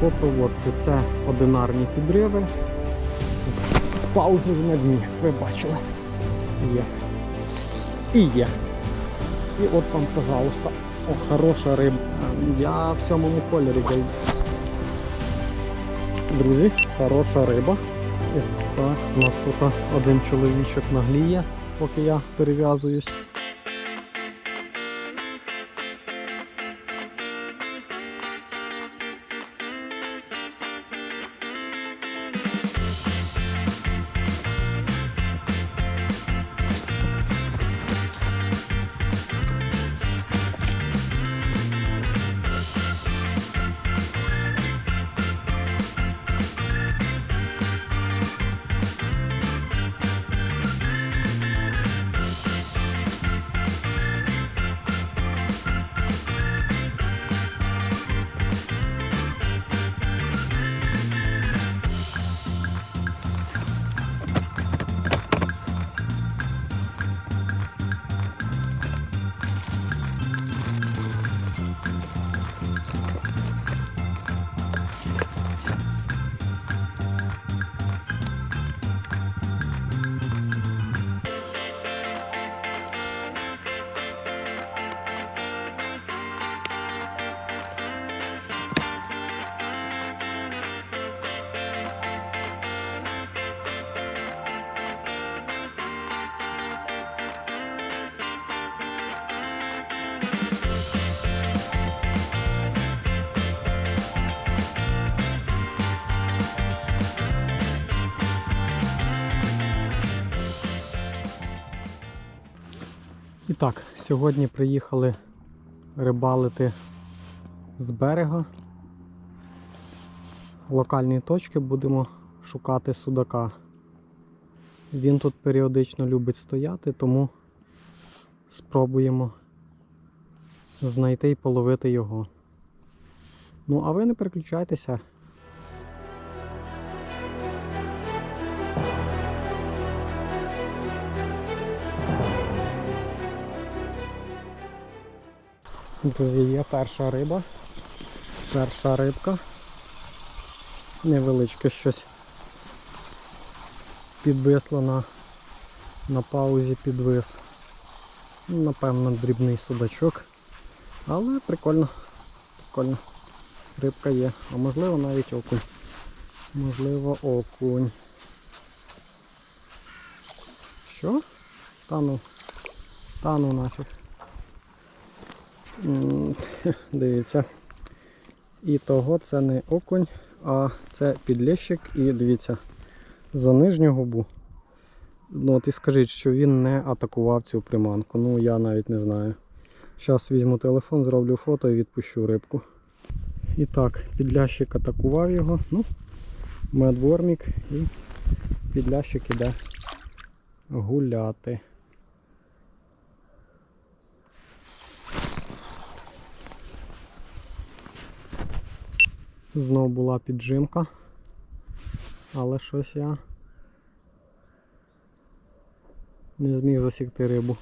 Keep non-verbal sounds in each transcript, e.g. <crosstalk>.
по проводці це одинарні підриви з, паузою на дні. Ви бачили. Є. І є. І от вам, пожалуйста, о, хороша риба. Я в сьомому кольорі. Друзі, хороша риба. Так, у нас тут один чоловічок нагліє, поки я перев'язуюсь. Так, сьогодні приїхали рибалити з берега. Локальні точки будемо шукати судака. Він тут періодично любить стояти, тому спробуємо знайти і половити його. Ну, а ви не переключайтеся. Друзі, є перша риба. Перша рибка. Невеличке щось підвисло на, на паузі підвис. Ну, Напевно, дрібний судачок. Але прикольно. Прикольно. Рибка є. А можливо навіть окунь. Можливо окунь. Що? Та ну. Та ну нафіг. <laughs> Дивіться. І того це не окунь, а це підлещик. І дивіться, за нижню губу. Ну от і скажіть, що він не атакував цю приманку. Ну я навіть не знаю. Зараз візьму телефон, зроблю фото і відпущу рибку. І так, підлящик атакував його. Ну, медвормік і підлящик іде гуляти. Знов була піджимка, але щось я не зміг засікти рибу.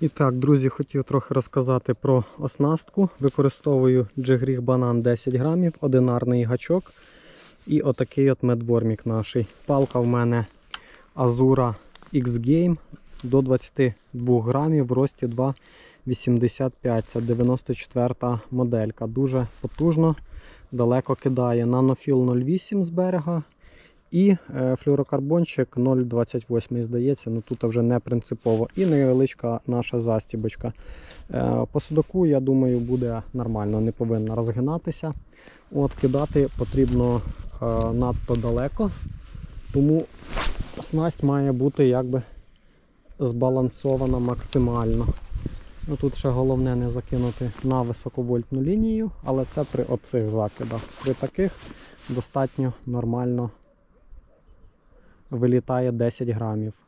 І так, друзі, хотів трохи розказати про оснастку. Використовую джигріг банан 10 грамів, одинарний гачок і отакий от медвормік наший. Палка в мене Azura X-Game до 22 грамів в рості 2,85. Це 94 моделька. Дуже потужно, далеко кидає. Нанофіл 08 з берега. І е, флюорокарбончик 0,28, здається, ну тут вже не принципово. І невеличка наша застібочка. Е, по судаку, я думаю, буде нормально, не повинна розгинатися. От Кидати потрібно е, надто далеко, тому снасть має бути якби збалансована максимально. Ну, Тут ще головне не закинути на високовольтну лінію, але це при оцих закидах. При таких достатньо нормально вилітає 10 грамів.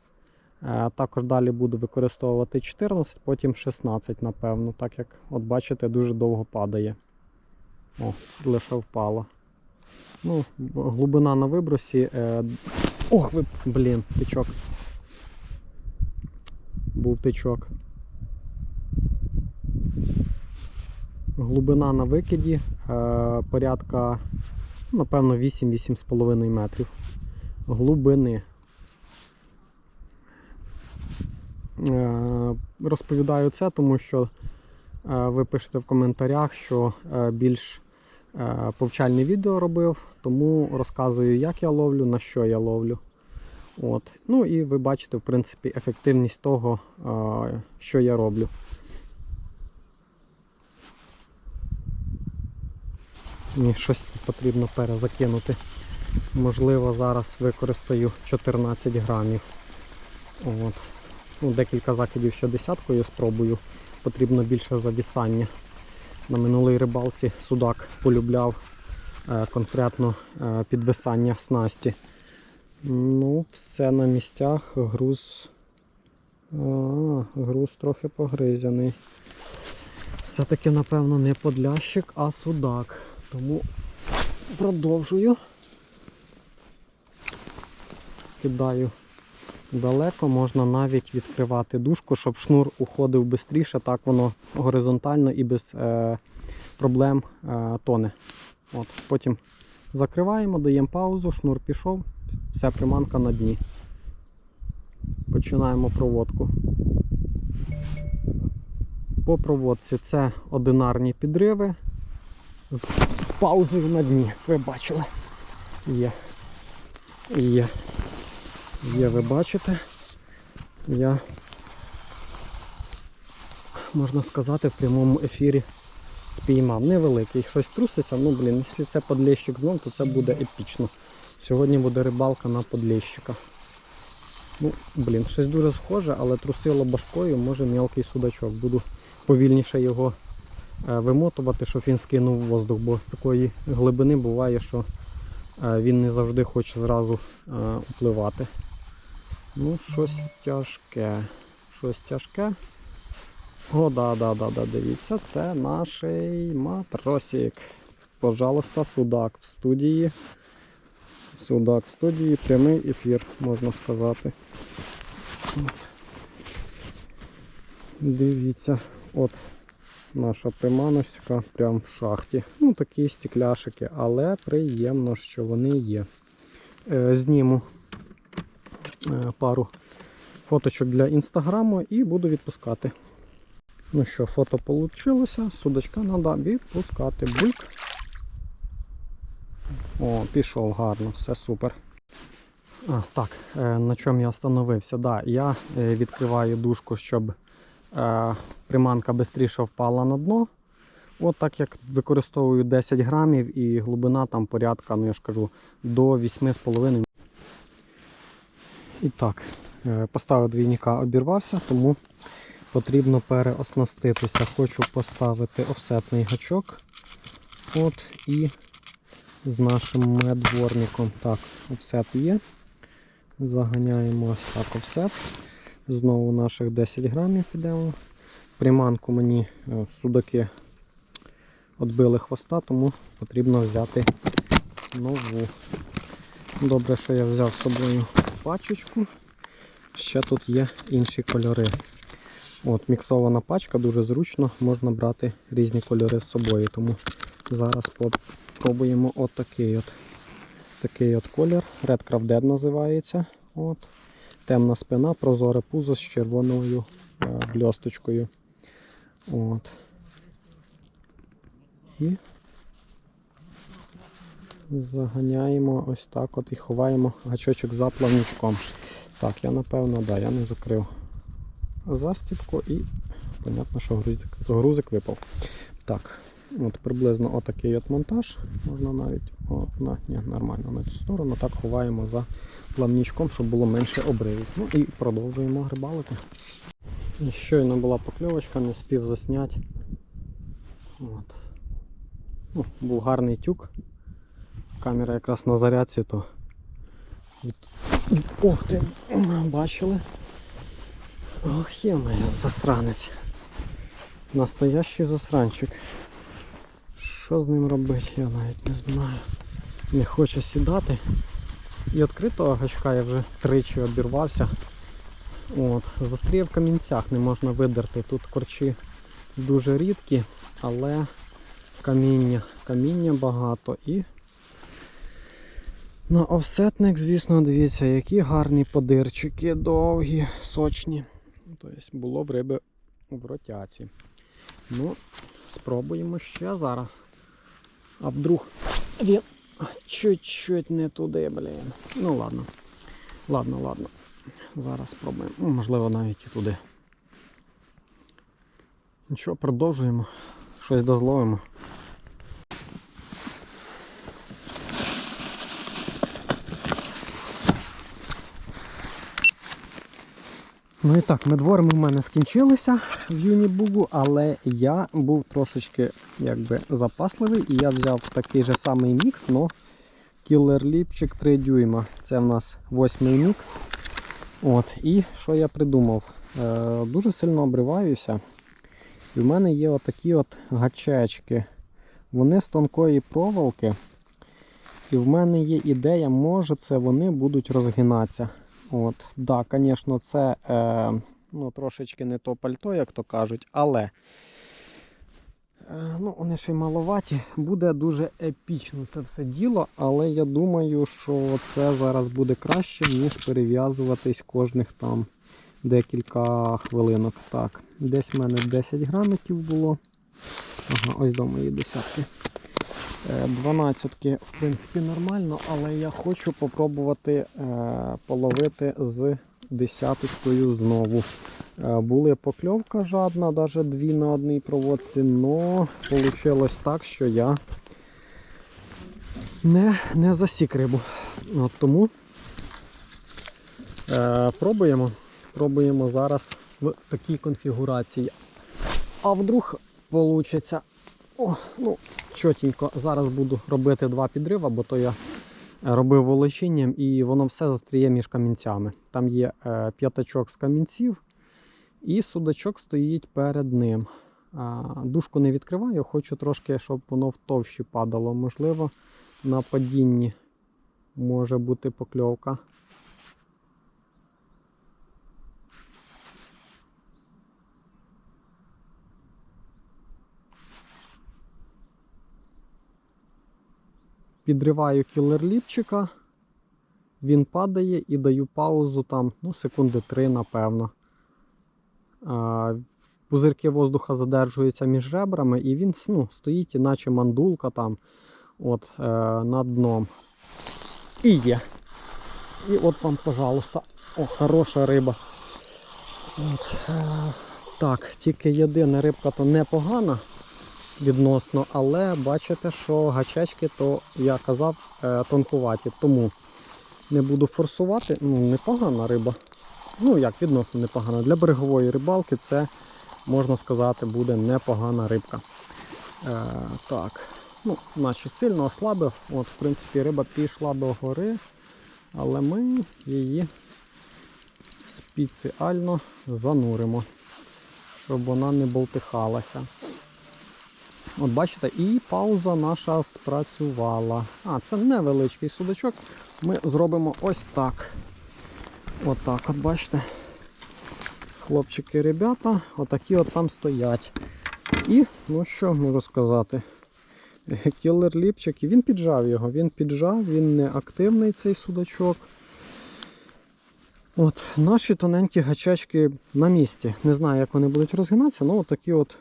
Е, Також далі буду використовувати 14, потім 16, напевно, так як, от бачите, дуже довго падає. О, лише впало. Ну, глибина на вибросі. Е... Ох, ви, блін, тичок. Був тичок. Глибина на викиді е, порядка, напевно, 8-8,5 метрів. Глибини. Е, розповідаю це, тому що е, ви пишете в коментарях, що більш повчальне відео робив, тому розказую, як я ловлю, на що я ловлю. От. Ну і ви бачите, в принципі, ефективність того, що я роблю. Мені щось потрібно перезакинути. Можливо, зараз використаю 14 грамів. От. Ну, декілька закидів ще десяткою спробую. Потрібно більше завісання. На минулій рибалці судак полюбляв е, конкретно е, підвисання снасті. Ну, все на місцях, груз. А, груз трохи погризяний. Все-таки, напевно, не подлящик, а судак. Тому продовжую. Кидаю далеко, можна навіть відкривати дужку, щоб шнур уходив швидше, так воно горизонтально і без е, проблем е, тоне. От, Потім закриваємо, даємо паузу, шнур пішов, вся приманка на дні. Починаємо проводку. По проводці це одинарні підриви з, паузою на дні. Ви бачили? Є. Є. Є, ви бачите. Я, можна сказати, в прямому ефірі спіймав. Невеликий, щось труситься, ну блін, якщо це подлещик знов, то це буде епічно. Сьогодні буде рибалка на подлещика. Ну, блін, щось дуже схоже, але трусило башкою, може мелкий судачок. Буду повільніше його е, вимотувати, щоб він скинув воздух, бо з такої глибини буває, що е, він не завжди хоче зразу е, впливати. Ну, щось тяжке. Щось тяжке. О, да, да, да, да, дивіться, це наш матросик. Пожалуйста, судак в студії. Судак студії, прямий ефір, можна сказати. Дивіться, от наша приманочка прямо в шахті. Ну, такі стекляшики, але приємно, що вони є. Е, зніму е, пару фоточок для інстаграму і буду відпускати. Ну що, фото вийшло, судочка треба відпускати. Бульк. О, пішов гарно, все супер. А, Так, е, на чому я остановився? Да, я е, відкриваю дужку, щоб е, приманка швидше впала на дно. От так як використовую 10 грамів і глибина там порядка, ну я ж кажу, до 8,5. І так, поставив двійника, обірвався, тому потрібно переоснаститися. Хочу поставити офсетний гачок. От і з нашим медворником. Так, офсет є. Заганяємо ось так офсет. Знову наших 10 грамів підемо. Приманку мені е, судаки відбили хвоста, тому потрібно взяти нову. Добре, що я взяв з собою пачечку. Ще тут є інші кольори. От, Міксована пачка, дуже зручно, можна брати різні кольори з собою. Тому зараз спробуємо отакий от, такий от колір. Red Craft Dead називається. От. Темна спина, прозоре пузо з червоною е, бльосточкою. От. І заганяємо ось так от і ховаємо гачочок за плавничком. Так, я напевно, да, я не закрив застібку і понятно, що грузик, грузик випав. Так, от приблизно отакий от монтаж. Можна навіть от, на, ні, нормально на цю сторону. Так ховаємо за плавничком, щоб було менше обривів. Ну і продовжуємо грибалити. І щойно була покльовочка, не спів засняти. От. Ну, був гарний тюк. Камера якраз на зарядці, то Ох ти, бачили? Ох, є моя засранець. Настоящий засранчик. Що з ним робити, я навіть не знаю. Не хоче сідати. І відкритого гачка я вже тричі обірвався. От, застріє в камінцях, не можна видерти. Тут корчі дуже рідкі, але каміння, каміння багато і на офсетник, звісно, дивіться, які гарні подирчики, довгі, сочні. Тобто було в риби в ротяці. Ну, спробуємо ще зараз. А вдруг він чуть-чуть не туди, блін. Ну ладно. Ладно, ладно. Зараз спробуємо. Ну, Можливо, навіть і туди. Нічого, продовжуємо. Щось дозловимо. Ну і так, медворми в мене скінчилися в Юнібугу, але я був трошечки якби запасливий і я взяв такий же самий мікс, но Lipчик 3 дюйма. Це в нас восьмий мікс. От, І що я придумав? Е, Дуже сильно обриваюся. І в мене є отакі от гачечки. Вони з тонкої проволоки. І в мене є ідея, може це вони будуть розгинатися. От, да, звісно, це е, ну, трошечки не то пальто, як то кажуть, але е, ну, вони ще й маловаті. Буде дуже епічно це все діло, але я думаю, що це зараз буде краще, ніж перев'язуватись кожних там декілька хвилинок. Так, десь в мене 10 грамиків було. Ага, ось до мої десятки. 12 в принципі нормально, але я хочу попробувати е, половити з десяточкою знову. Е, були покльовка жадна, навіть дві на одній проводці, але вийшло так, що я не, не засік рибу. От тому е, пробуємо. Пробуємо зараз в такій конфігурації. А вдруг вийде. О, ну, чотенько. Зараз буду робити два підрива, бо то я робив волочінням і воно все застріє між камінцями. Там є е, п'ятачок з камінців, і судачок стоїть перед ним. А, дужку не відкриваю, хочу трошки, щоб воно в товщі падало. Можливо, на падінні може бути покльовка. Підриваю кілерліпчика, він падає і даю паузу там, ну, секунди три, напевно. А, Пузирки воздуха задержуються між ребрами, і він ну, стоїть, іначе мандулка там от, е, над дном. І є. І от вам, пожалуйста, о, хороша риба. От, е, так, тільки єдина рибка то непогана відносно, але бачите, що гачечки, то я казав, е, тонкуваті. Тому не буду форсувати. Ну, непогана риба. Ну як, відносно непогана. Для берегової рибалки це, можна сказати, буде непогана рибка. Е, Так, ну, наче сильно ослабив. От, В принципі, риба пішла до гори, але ми її спеціально зануримо, щоб вона не болтихалася. От бачите, і пауза наша спрацювала. А, це невеличкий судачок. Ми зробимо ось так. Отак, от, от бачите. Хлопчики, ребята, отакі от там стоять. І, ну що можу сказати, <laughs> кілер ліпчик, і він піджав його, він піджав, він не активний цей судачок. От, Наші тоненькі гачачки на місці. Не знаю, як вони будуть розгинатися, але такі от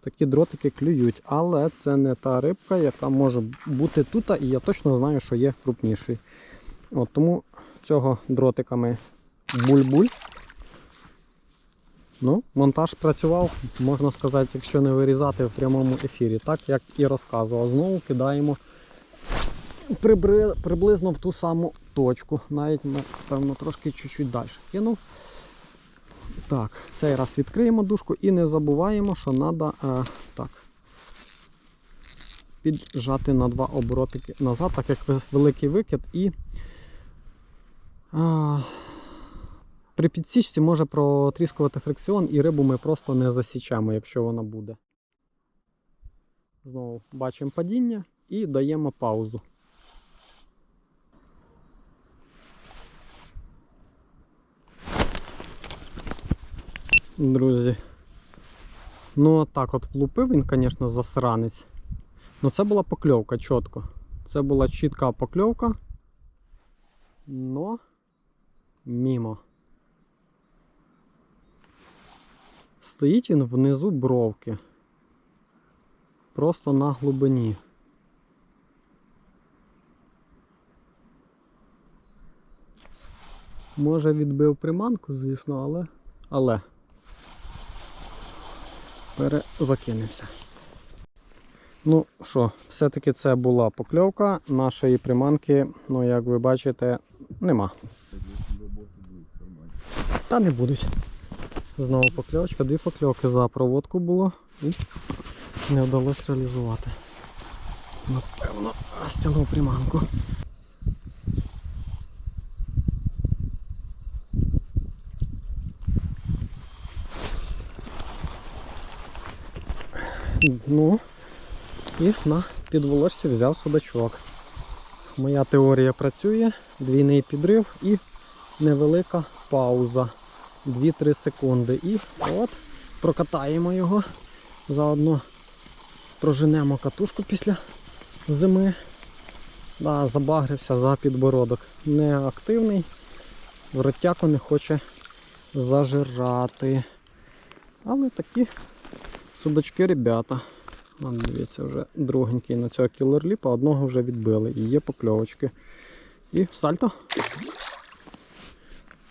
такі дротики клюють. Але це не та рибка, яка може бути тут, і я точно знаю, що є крупніший. От, Тому цього дротика ми буль-буль. Ну, Монтаж працював, можна сказати, якщо не вирізати в прямому ефірі, так як і розказував. Знову кидаємо приблизно в ту саму точку. Навіть, напевно, трошки чуть-чуть далі кинув. Так, цей раз відкриємо дужку і не забуваємо, що треба е, так, піджати на два оборотики назад, так як великий викид і е, при підсічці може протріскувати фрикціон і рибу ми просто не засічемо, якщо вона буде. Знову бачимо падіння і даємо паузу. Друзі. Ну, от так от влупив він, звісно, засранець. Ну це була покльовка чітко. Це була чітка покльовка. Но мімо. Стоїть він внизу бровки. Просто на глибині. Може відбив приманку, звісно, але. Але. Перезакинемося. Ну що, все-таки це була покльовка. Нашої приманки, ну як ви бачите, нема. Та не будуть. Знову покльовочка, дві покльовки за проводку було і не вдалося реалізувати. Напевно, стягнув приманку. Ну, і на підволочці взяв судачок. Моя теорія працює, двійний підрив і невелика пауза. 2-3 секунди. І от прокатаємо його. Заодно проженемо катушку після зими. Да, забагрився за підбородок. Неактивний, вротяку не хоче зажирати. Але такі судачки ребята. От дивіться, вже другенький на цього кілерліпа, одного вже відбили. І є покльовочки. І сальто.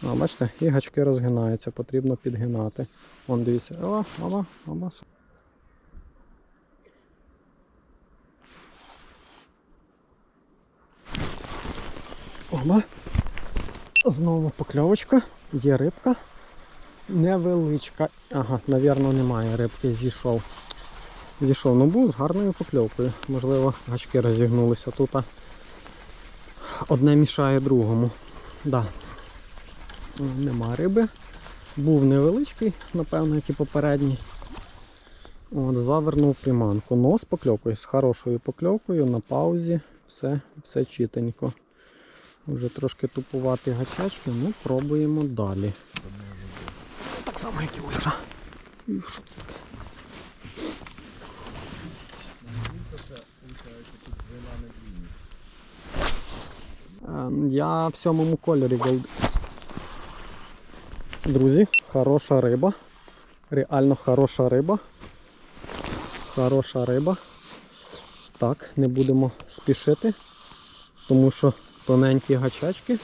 А, бачите, і гачки розгинаються, потрібно підгинати. Вон дивіться, ова, ова, ова. Оба. Знову покльовочка, є рибка. Невеличка. Ага, навірно, немає рибки, зійшов. Зійшов, ну був з гарною покльовкою. Можливо, гачки розігнулися тут. Одне мішає другому. Да. Нема риби. Був невеличкий, напевно, як і попередній. От, Завернув приманку. Но з покльовкою, з хорошою покльовкою на паузі. Все все чітенько. Вже трошки тупувати гачачки, ну пробуємо далі. Так само, як і Ольжа. Що це таке? Я в сьомому кольорі голд. Друзі, хороша риба. Реально хороша риба. Хороша риба. Так, не будемо спішити, тому що тоненькі гачачки.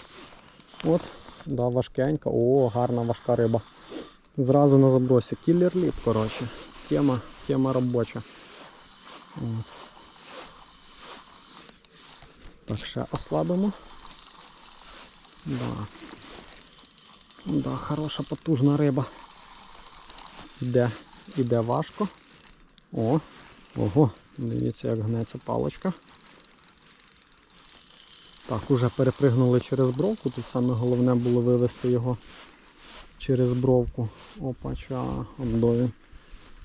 От, да, важкенька. О, гарна важка риба. Зразу на забросі. Кілер ліп, коротше. Тема, тема робоча. От. Так, ще ослабимо. Да. Да, хороша потужна риба. Іде, іде важко. О, ого, дивіться, як гнеться палочка. Так, уже перепригнули через бровку. Тут саме головне було вивести його через бровку. Опача, обдові.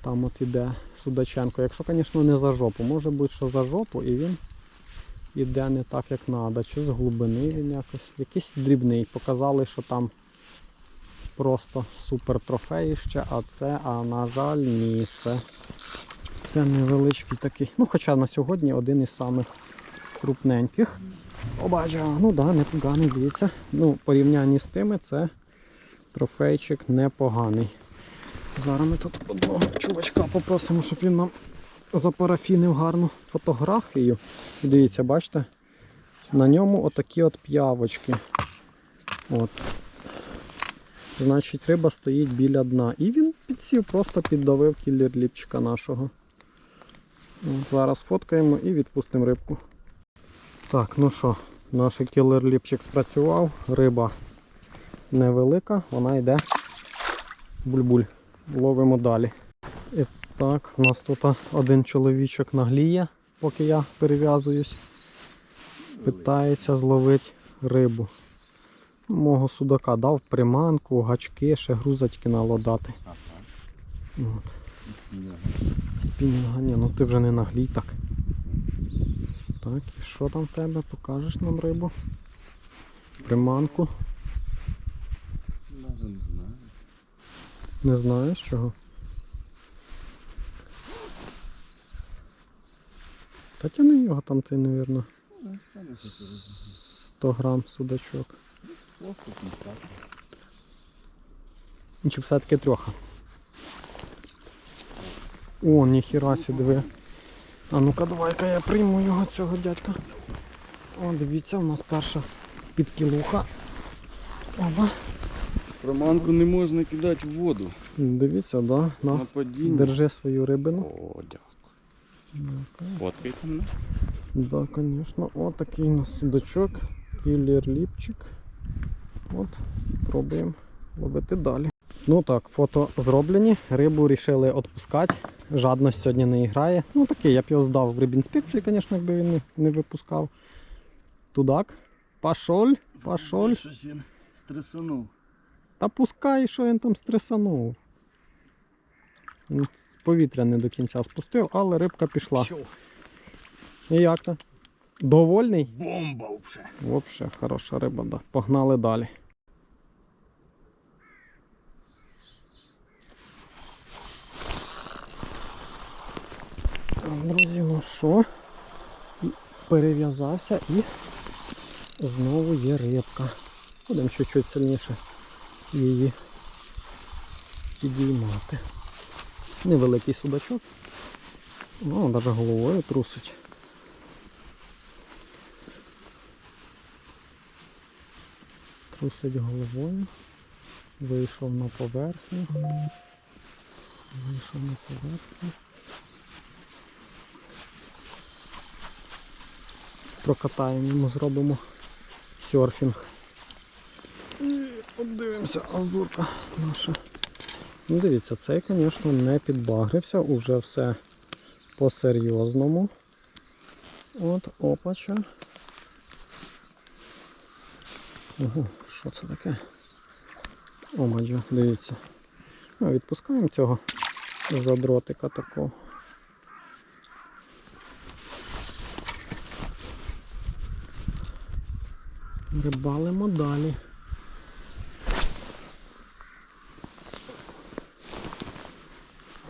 Там от іде Судаченко. Якщо, звісно, не за жопу. Може бути, що за жопу і він іде не так, як треба. Чи з глибини якось. Якийсь дрібний. Показали, що там просто супер трофеїще, а це, а на жаль, ні. Це, це невеличкий такий. Ну, хоча на сьогодні один із самих крупненьких. Обача, ну так, да, непоганий, дивіться. Ну, порівнянні з тими це трофейчик непоганий. Зараз ми тут одного чувачка попросимо, щоб він нам запарафінив гарну фотографію. Дивіться, бачите? На ньому отакі от п'явочки. От. Значить, риба стоїть біля дна. І він підсів, просто піддавив кілер ліпчика нашого. Зараз фоткаємо і відпустимо рибку. Так, ну що, наш кілер ліпчик спрацював, риба невелика, вона йде буль-буль. Ловимо далі. І так, у нас тут один чоловічок нагліє, поки я перев'язуюсь. Питається зловити рибу. Мого судака дав приманку, гачки, ще тільки надо. От. Спінінга, ні, ну ти вже не наглій так. Так, і що там в тебе? Покажеш нам рибу? Приманку. Навіть не знаю. Знаєш чого? Та тяни його там ти, мабуть, 100 грам судачок. Чи все-таки трьоха? О, ніхіра диви. А ну-ка давай-ка я прийму його цього дядька. О, дивіться, у нас перша підкілуха. Оба. Романку не можна кидати в воду. Дивіться, да. На На. падіння. Держи свою рибину. О, дякую. Фоткайте мене. Да, звісно. О, такий у нас судачок. Кілер ліпчик. От, пробуємо ловити далі. Ну так, фото зроблені. Рибу вирішили відпускати. Жадність сьогодні не грає. Ну такий, я б його здав в рибінспекцію, звісно, якби він не, не випускав. Тудак. Пашоль, пашоль. Щось він стресанув. Та пускай, що він там стресанув. Повітря не до кінця спустив, але рибка пішла. Що? І як то? Довольний? Бомба вже. Взагалі, хороша риба, да. Погнали далі. Друзі, ну що? Перев'язався і знову є рибка. Будемо чуть-чуть сильніше її підіймати. Невеликий судачок. Ну, навіть головою трусить. Трусить головою. Вийшов на поверхню. Вийшов на поверхню. Прокатаємо йому, зробимо серфінг. Подивимося, азурка наша. Ну, дивіться, цей, звісно, не підбагрився, уже все по-серйозному. От, опача. Ого, що це таке? О, маджо, дивіться. Ну, відпускаємо цього задротика такого. Рибалимо далі.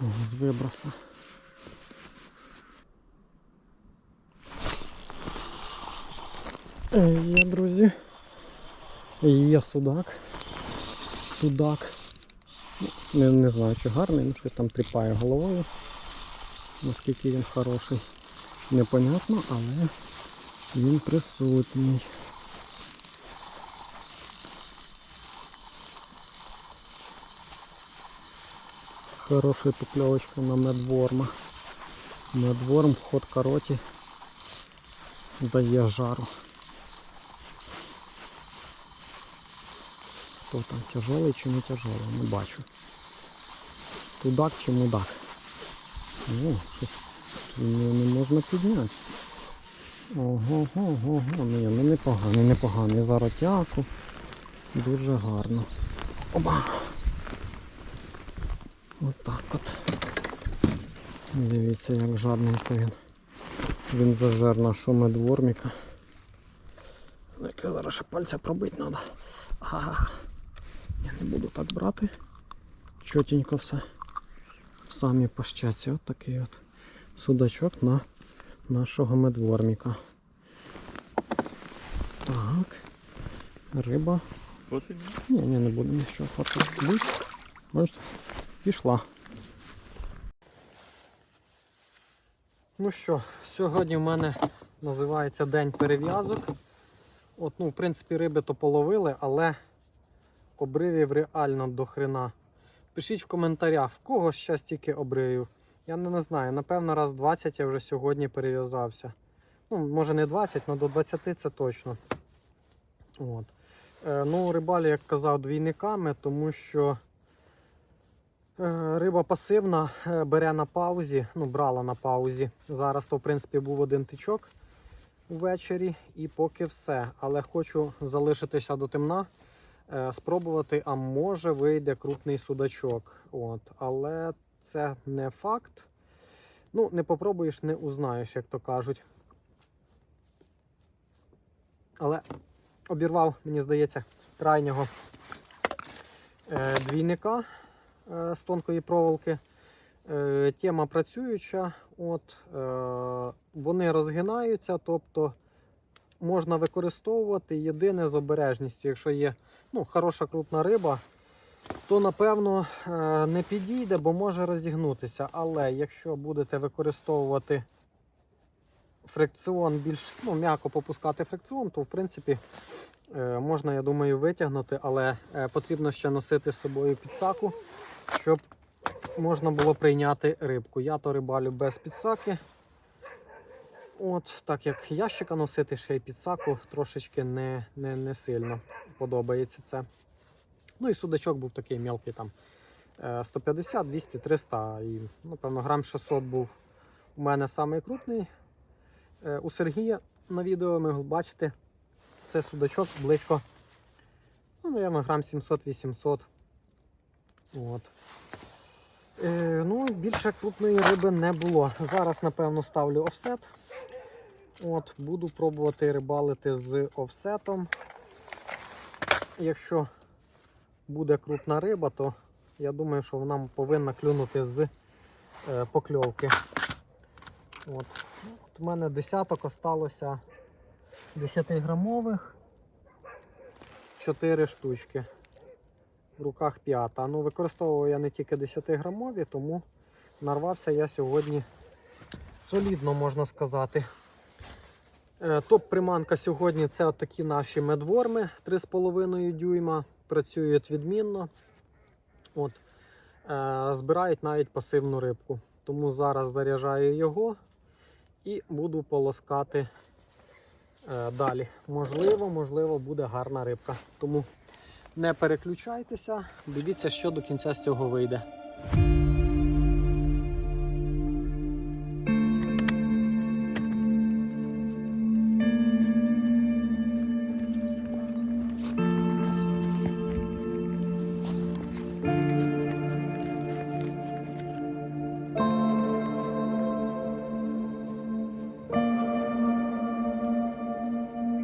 О, з виброса. Е, Є, друзі. Є судак. Судак. Не, не знаю, чи гарний, ну щось там тріпає головою. Наскільки він хороший. Непонятно, але він присутній. З хорошою покльовочкою на медворма. Медворм вход короті дає жару. Хто там тяжелий чи не тяжелий, не бачу. Тудак чи мудак. О, не, можна підняти. Ого, ого, ого, ні, ну непоганий, непоганий. Зараз тяку. Дуже гарно. Оба. Отак от. Дивіться, як жадненько він. Він зажер нашого медворміка. Яке зараз ще пальця пробити треба. Ага. Я не буду так брати. Чотенько все. В самій пащаці. От такий от судачок на нашого медворміка. Так. Риба. Ні, ні, не будемо нічого. Будь. Бачите? Пішла. Ну що, сьогодні в мене називається День перев'язок. От, ну, в принципі, риби то половили, але обривів реально до хрена. Пишіть в коментарях, в кого ще стільки обривів. Я не, знаю, напевно, раз 20 я вже сьогодні перев'язався. Ну, може не 20, але до 20 це точно. От. Е, ну, рибалю, як казав, двійниками, тому що риба пасивна е, бере на паузі, ну, брала на паузі. Зараз то, в принципі, був один тичок ввечері і поки все. Але хочу залишитися до темна, е, спробувати, а може вийде крупний судачок. От. Але це не факт. Ну, не попробуєш, не узнаєш, як то кажуть. Але обірвав, мені здається, крайнього е, двійника. Е, з тонкої проволоки. Е, Тема працююча, от, е, вони розгинаються, тобто можна використовувати єдине з обережністю. Якщо є ну, хороша крупна риба, то напевно не підійде, бо може розігнутися. Але якщо будете використовувати фрикціон більш ну, м'яко попускати фрикціон, то в принципі можна, я думаю, витягнути, але потрібно ще носити з собою підсаку, щоб можна було прийняти рибку. Я то рибалю без підсаки. От, так як ящика носити ще й підсаку трошечки не, не, не сильно подобається це. Ну і судачок був такий мелкий там е, 150, 200, 300 і, напевно, грам 600 був у мене самий. Е, У Сергія на відео ми бачите, це судачок близько, ну, мабуть, грам 700-800. От. Е, ну, більше крупної риби не було. Зараз, напевно, ставлю офсет. От, буду пробувати рибалити з офсетом. Якщо буде крупна риба, то я думаю, що вона повинна клюнути з е, покльовки. От. От у мене десяток осталося 10-грамових. 4 штучки. В руках п'ята. Ну, використовував я не тільки 10-грамові, тому нарвався я сьогодні солідно, можна сказати. Е, Топ-приманка сьогодні це такі наші медворми 3,5 дюйма. Працюють відмінно. От. Е, Збирають навіть пасивну рибку. Тому зараз заряджаю його і буду полоскати е, далі. Можливо, можливо, буде гарна рибка. Тому не переключайтеся, дивіться, що до кінця з цього вийде.